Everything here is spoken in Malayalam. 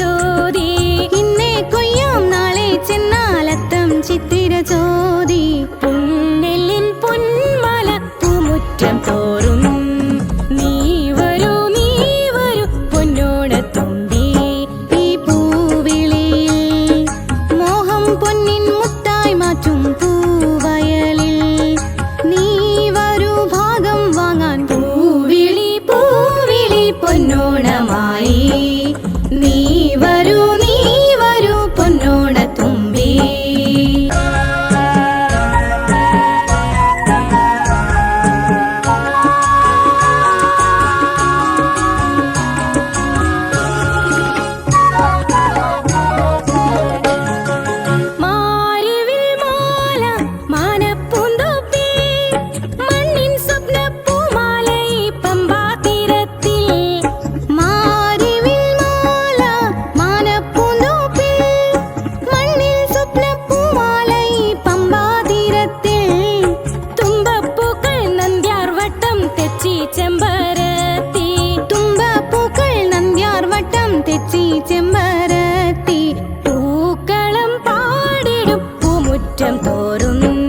ചോതി ഇന്നേ കൊയ്യാം നാളെ ചെന്നാലത്തം ചിത്തിര ചോതി പുന്നെല്ലിൻ പൊന്മല പൂമുറ്റം തോറും. നീ കാലം തോറും